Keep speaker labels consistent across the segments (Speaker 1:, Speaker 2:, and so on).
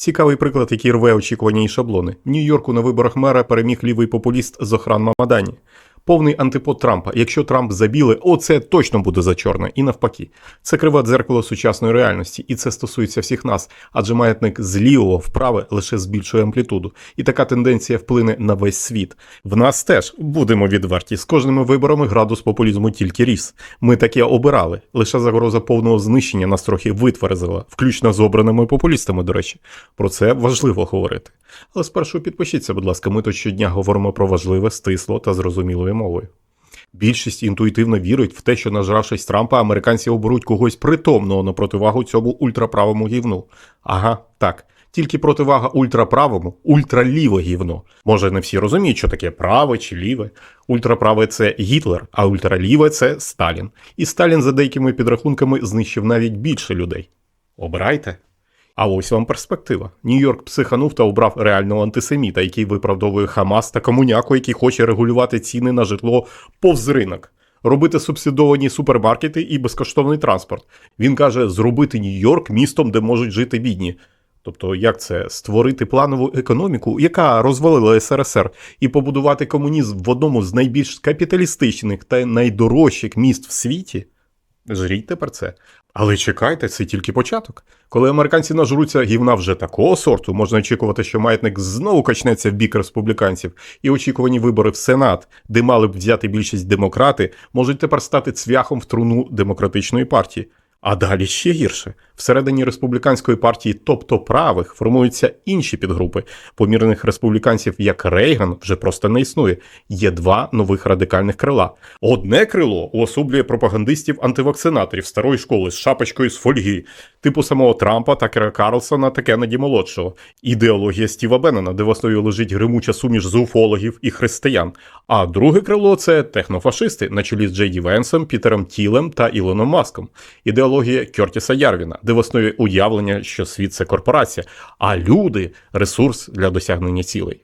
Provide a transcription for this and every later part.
Speaker 1: Цікавий приклад, який рве очікування і шаблони. В Нью-Йорку на виборах мера переміг лівий популіст з охран Мамадані. Повний антипод Трампа. Якщо Трамп за біле, оце точно буде за чорне, і навпаки. Це криве дзеркало сучасної реальності, і це стосується всіх нас, адже маятник з лівого вправе лише збільшує амплітуду. І така тенденція вплине на весь світ. В нас теж будемо відверті. З кожними виборами градус популізму тільки ріс. Ми таке обирали. Лише загроза повного знищення нас трохи витверзила, включно з обраними популістами, до речі. Про це важливо говорити. Але спершу підпишіться, будь ласка, ми тут щодня говоримо про важливе, стисло та зрозумілою мовою. Більшість інтуїтивно вірить в те, що нажравшись Трампа, американці оберуть когось притомного на противагу цьому ультраправому гівну. Ага, так. Тільки противага ультраправому ультраліве гівно. Може, не всі розуміють, що таке праве чи ліве. Ультраправе це Гітлер, а ультраліве це Сталін. І Сталін, за деякими підрахунками, знищив навіть більше людей. Обирайте. А ось вам перспектива. Нью-Йорк психанув та обрав реального антисеміта, який виправдовує Хамас та комуняку, який хоче регулювати ціни на житло повз ринок, робити субсидовані супермаркети і безкоштовний транспорт. Він каже, зробити Нью-Йорк містом, де можуть жити бідні. Тобто, як це створити планову економіку, яка розвалила СРСР, і побудувати комунізм в одному з найбільш капіталістичних та найдорожчих міст в світі? Жріть тепер це. Але чекайте, це тільки початок. Коли американці нажруться гівна вже такого сорту, можна очікувати, що маятник знову качнеться в бік республіканців, і очікувані вибори в Сенат, де мали б взяти більшість демократи, можуть тепер стати цвяхом в труну демократичної партії. А далі ще гірше. Всередині республіканської партії, тобто правих, формуються інші підгрупи. Помірних республіканців, як Рейган, вже просто не існує. Є два нових радикальних крила. Одне крило уособлює пропагандистів антивакцинаторів старої школи з шапочкою з фольги, типу самого Трампа, Такера Карлсона та Кеннеді молодшого. Ідеологія Стіва Беннона, де в основі лежить гримуча суміш з уфологів і християн. А друге крило це технофашисти на чолі з Джейді Венсом, Пітером Тілем та Ілоном Маском. Ідеологія Кертіса Ярвіна, де в основі уявлення, що світ це корпорація, а люди ресурс для досягнення цілей.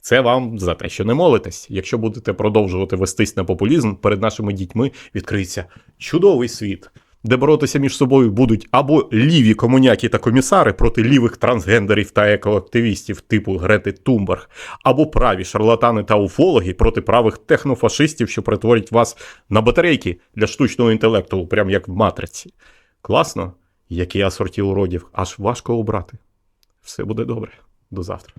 Speaker 1: Це вам за те, що не молитесь. Якщо будете продовжувати вестись на популізм, перед нашими дітьми відкриється чудовий світ, де боротися між собою будуть або ліві комуняки та комісари проти лівих трансгендерів та екоактивістів типу Грети Тумберг, або праві шарлатани та уфологи проти правих технофашистів, що перетворять вас на батарейки для штучного інтелекту, прям як в матриці. Класно, який асорті уродів, аж важко обрати. Все буде добре. До завтра.